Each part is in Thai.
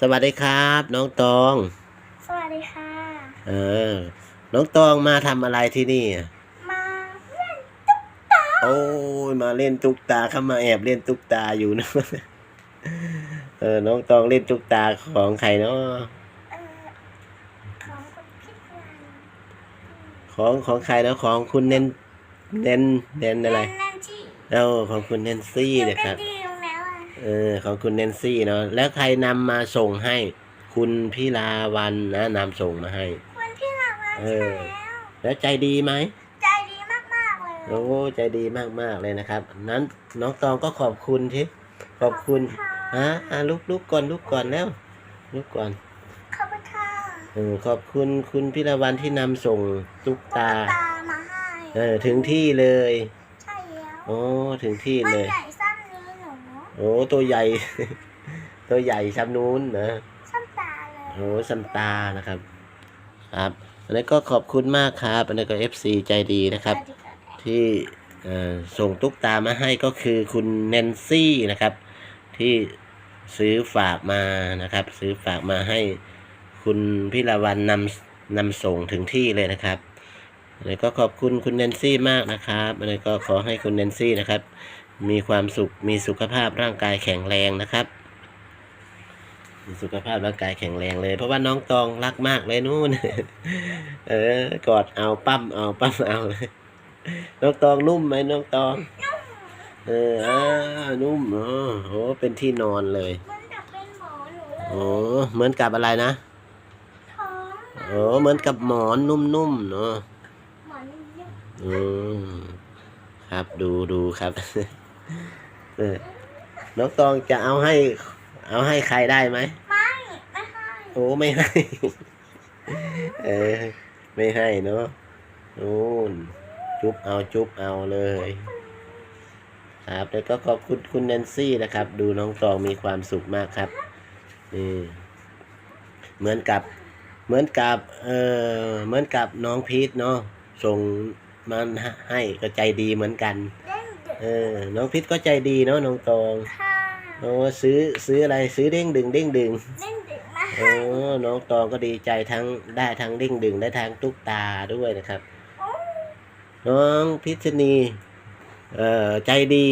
สวัสดีครับ น้องตอง สวัสดีค่ะ เออ น้องตองมาทำอะไรที่นี่อะมาเล่นตุ๊กตาโอ้ยมาเล่นตุ๊กตาเข้ามาแอบเล่นตุ๊กตาอยู่นะ เออ น้องตองเล่นตุ๊กตาของใครเนาะเอ่อของคุณพิพวันของของใครแล้วของคุณเนนเนนเนนอะไรนั่นที่เอ้าของคุณเนนซี่อยู่นะคกัรันบดีตรงแล้วอะ เออของคุณเนนซี่เนาะแล้วใครนำมาส่งให้ คุณพิลาวันนะนำส่งมาให้ คุณพี่หลังมาเอใช่อ แล้วแล้วใจดีไหมใจดีมากๆเลยโอ้ใจดีมากๆเลยนะครับ นั้นน้องตองก็ขอบคุณที่ขอบคุณค่ะฮะอะลุกลุกก่อนลุกก่อนแล้วลุกก่อนขอบคุณค่ะเออขอบคุณคุณพิรวันที่นำส่งตุ๊กตา ตามาให้เออถึงที่เลยใช่แล้วโอ้ถึงที่มันเลยใหญ่สั้นนี้หนู โอ้ตัวใหญ่ ตัวใหญ่ชั้นนู้นนะสั้นตาเลยโอ้สัมตานะครับ ครับอันนี้ก็ขอบคุณมากครับอันนี้ก็เอฟซีใจดีนะครับสวัสดีค่ะที่เอ่อส่งตุ๊กตามาให้ก็คือคุณแนนซี่นะครับ ที่ซื้อฝากมานะครับ ซื้อฝากมาให้คุณพิรวันนำนำส่งถึงที่เลยนะครับอันนี้ก็ขอบคุณคุณแนนซี่มากนะครับอันนี้ก็ขอให้คุณแนนซี่นะครับ มีความสุข มีสุขภาพร่างกายแข็งแรงนะครับ มีสุขภาพร่างกายแข็งแรงเลย เพราะว่าน้องตองรักมากเลยนู่น เออ กอดเอาปั้มเอาปั้มเอาน้องตองนุ่มไหมน้องตอง เอออ่านุ่มอ๋อโอ้เป็นที่นอนเลยมันจะเป็นหมอหนูเลยโอ้เหมือนกับอะไรนะท้องโอ้เหมือนกับหมอนนุ่มๆเนาะหมอนยุ่งอืมครับดูดูครับ เออน้องตองจะเอาให้ เอาให้ใครได้ไหมไม่ไม่ให้โอ้ไม่ให้ เออ ไม่ให้เนาะนู่นจุ๊บเอาจุ๊บเอาเลย ครับ แล้วก็ขอบคุณคุณแนนซี่นะครับ ดูน้องตองมีความสุขมากครับนี่เหมือนกับ เหมือนกับ เออเหมือนกับน้องพีทเนาะส่งมันให้ก็ใจดีเหมือนกัน เล่นดึกเออน้องพีทก็ใจดีเนาะน้องตองค่ะโอ้ซื้อซื้ออะไรซื้อเด้งดึงเด้งดึงเล่นดึกมาโอ้น้องตองก็ดีใจทั้งได้ทั้งเด้งดึงได้ทั้งตุ๊กตาด้วยนะครับน้องพิชนีเอ่อใจดี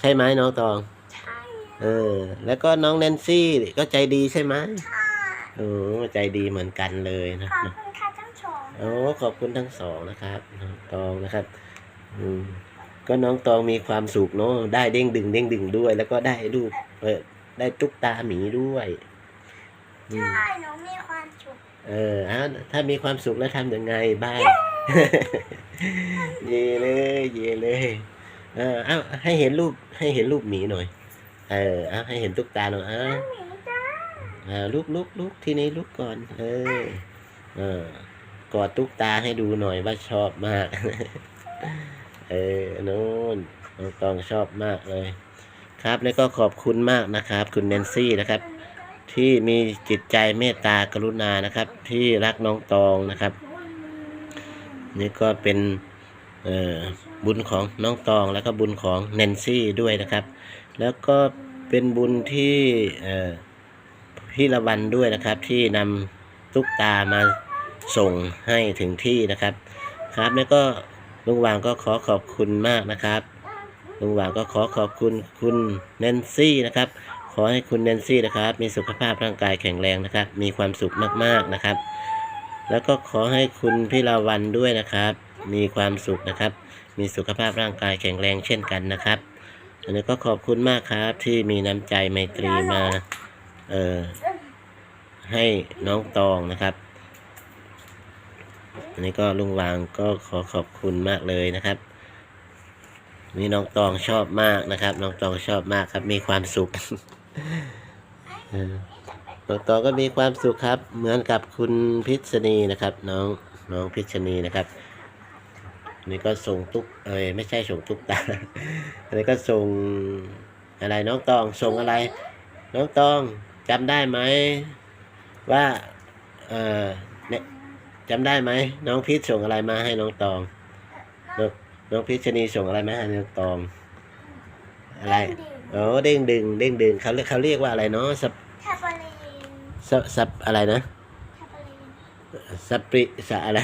ใช่ไหมน้องตอง ใช่เออ แล้วก็น้องแนนซี่ก็ใจดีใช่ไหมค่ะโอ้ใจดีเหมือนกันเลยนะขอบคุณค่ะทั้งสองโอ้ขอบคุณทั้งสองนะครับน้องตองนะครับ อืม ก็น้องตองมีความสุขเนาะได้เด้งดึงเด้งดึงด้วย แล้วก็ได้รูปเออได้ตุ๊กตาหมีด้วยอืมใช่หนูมีความสุขเอออะถ้ามีความสุขแล้วทำยังไงบ้างเย่เลยเย่เลยเออเอาให้เห็นรูปให้เห็นรูปหมีหน่อย เออเอาให้เห็นตุ๊กตาหน่อยอะหมีจ้าอ่าลุกลุกลุกที่นี้ลุกก่อน เออเออกอดตุ๊กตาให้ดูหน่อยว่าชอบมาก เออนู่นน้องตองชอบมากเลย ครับแล้วก็ขอบคุณมากนะครับ คุณแนนซี่นะครับ ที่มีจิตใจเมตตากรุณานะครับ ที่รักน้องตองนะครับ นี่ก็เป็นบุญของน้องตองแล้วก็บุญของแนนซี่ด้วยนะครับ แล้วก็เป็นบุญที่พี่ละวันด้วยนะครับ ที่นำตุ๊กตามาส่งให้ถึงที่นะครับ ครับแล้วก็ ลุงหวางก็ขอขอบคุณมากนะครับลุงหวางก็ขอขอบคุณคุณแนนซี่นะครับ ขอให้คุณแนนซี่นะครับ มีสุขภาพร่างกายแข็งแรงนะครับ มีความสุขมากๆนะครับ แล้วก็ขอให้คุณพิลาวันด้วยนะครับ มีความสุขนะครับ มีสุขภาพร่างกายแข็งแรงเช่นกันนะครับ อันนี้ก็ขอบคุณมากครับที่มีน้ำใจไมตรีมาเอ่อให้น้องตองนะครับ อันนี้ก็ลุงวางก็ขอขอบคุณมากเลยนะครับนี่น้องตองชอบมากนะครับ น้องตองชอบมากครับ มีความสุขน้องตองก็มีความสุขครับ เหมือนกับคุณพิษณีนะครับ น้องน้องพิษณีนะครับนี่ก็ส่งตุ๊กเอ้ยไม่ใช่ส่งตุ๊กตาอันนี้ก็ส่งอะไรน้องตองส่งอะไร น้องตองจำได้ไหมว่าเออ จำได้ไหมน้องพีชส่งอะไรมาให้น้องตองน้องน้องพีชชนีส่งอะไรมาให้น้องตอง อะไรเล่นดึกอ๋อเด้งดึงเด้งดึงเขาเรียกเขาเรียกว่าอะไรเนาะสปแทบอลีนซับซับอะไรนะทำอะไรกันซับปริสะอะไร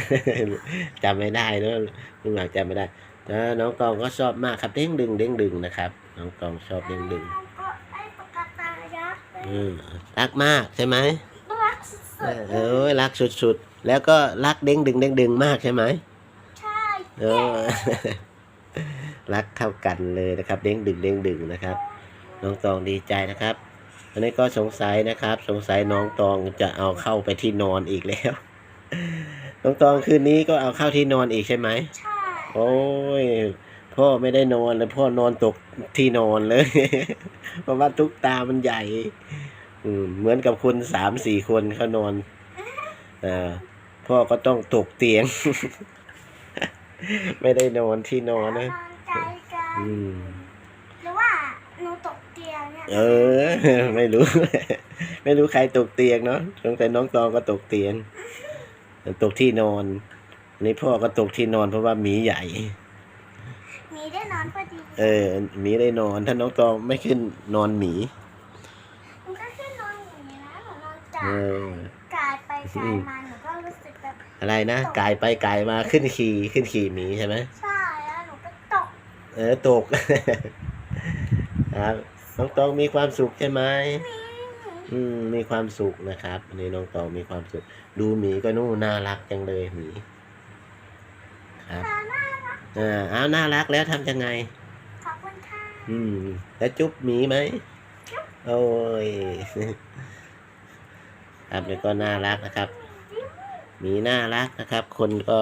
จำไม่ได้เนอะลุงหลังจำไม่ได้แต่น้องตองก็ชอบมากครับเด้งดึงเด้งดึงนะครับ น้องตองชอบเด้งดึงแล้วก็ไอ้ปากกาตายักษ์เลยอืมรักมากใช่ไหมรักสุเอดอเอ้ยรักสุดๆ แล้วก็รักเด้งดึงเด้งดึงมากใช่ไหมๆใช่เออรักเข้ากันเลยนะครับ เด้งดึงเด้งดึงนะครับ น้องตองดีใจนะครับอันนี้ก็สงสัยนะครับ สงสัยน้องตองจะเอาเข้าไปที่นอนอีกแล้ว น้องตองคืนนี้ก็เอาเข้าที่นอนอีกใช่ไหมใช่โอ้ยพ่อไม่ได้นอนเลยพ่อนอนตกที่นอนเลย เพราะว่าทุกตามันใหญ่อืมเหมือนกับคนสามสี่คนเขานอนอ่า พ่อก็ต้องตกเตียง ไม่ได้นอนที่นอนนะนอนใจกันอืมหรือว่าหนูตกเตียงเนี่ยเออ ไม่รู้ ไม่รู้ใครตกเตียงเนาะสงสัยน้องตองก็ตกเตียง ตกที่นอนอันนี้พ่อก็ตกที่นอนเพราะว่าหมีใหญ่มีได้นอนพอดีเออหมีได้นอนถ้าน้องตองไม่ขึ้นนอนหมีหนูก็ขึ้นนอนอย่างนี้นะหนูนอนกาเอยอกายไปกายมา อะไรนะกายไปกายมาขึ้นขี่ขึ้นขี่หมีใช่ไหมใช่แล้วหนูก็ตกเออตกครับน้องตองมีความสุขใช่ไหมนี่อืมมีความสุขนะครับอันนี้น้องตองมีความสุข ดูหมีก็นู่นน่ารักจังเลยหมีครับตาหน้ารักอ่าเอาน่ารักแล้วทำยังไงขอบคุณค่ะอืม แล้วจุ๊บหมีไหมโอ้ยครับแล้วก็น่ารักนะครับห มีน่ารักนะครับ คนก็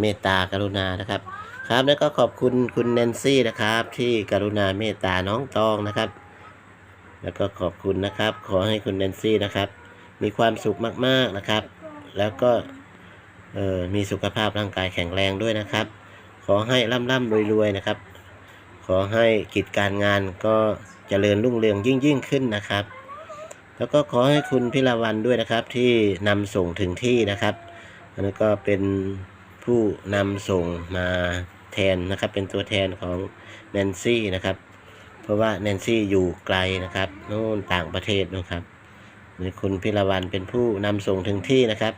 เมตตากรุณานะครับ ครับแล้วก็ขอบคุณคุณแนนซี่นะครับ ที่กรุณาเมตตาน้องตองนะครับ แล้วก็ขอบคุณนะครับ ขอให้คุณแนนซี่นะครับ มีความสุขมากๆนะครับ แล้วก็มีสุขภาพร่างกายแข็งแรงด้วยนะครับ ขอให้ร่ำร่ำรวยรวยๆนะครับ ขอให้กิจการงานก็เจริญรุ่งเรืองยิ่งยิ่งขึ้นนะครับ แล้วก็ขอให้คุณพิลาวันด้วยนะครับที่นำส่งถึงที่นะครับอันนี้ก็เป็นผู้นำส่งมาแทนนะครับ เป็นตัวแทนของแนนซี่นะครับ เพราะว่าแนนซี่อยู่ไกลนะครับโน่นต่างประเทศนะครับนี่คุณพิลาวันเป็นผู้นำส่งถึงที่นะครับ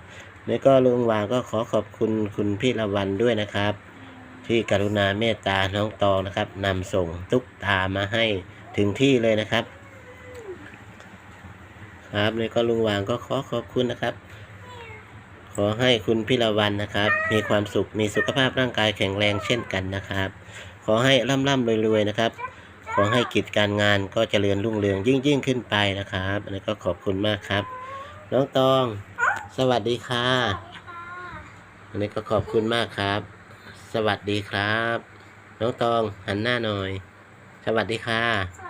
นี่ก็ลุงวางก็ขอขอบคุณคุณพิลาวันด้วยนะครับ ที่กรุณาเมตตาน้องตองนะครับนำส่งตุ๊กตามาให้ถึงที่เลยนะครับ ครับนี่ก็ลุงวางก็ขอขอบคุณนะครับ ขอให้คุณพิรวันนะครับ มีความสุขมีสุขภาพร่างกายแข็งแรงเช่นกันนะครับ ขอให้ร่ำร่ำรวยๆนะครับ ขอให้กิจการงานก็เจริญรุ่งเรืองยิ่งยิ่งขึ้นไปนะครับอันนี้ก็ขอบคุณมากครับ น้องตอง สวัสดีค่ะค่ะอันนี้ก็ขอบคุณมากครับ สวัสดีครับ น้องตองหันหน้าหน่อย สวัสดีค่ะ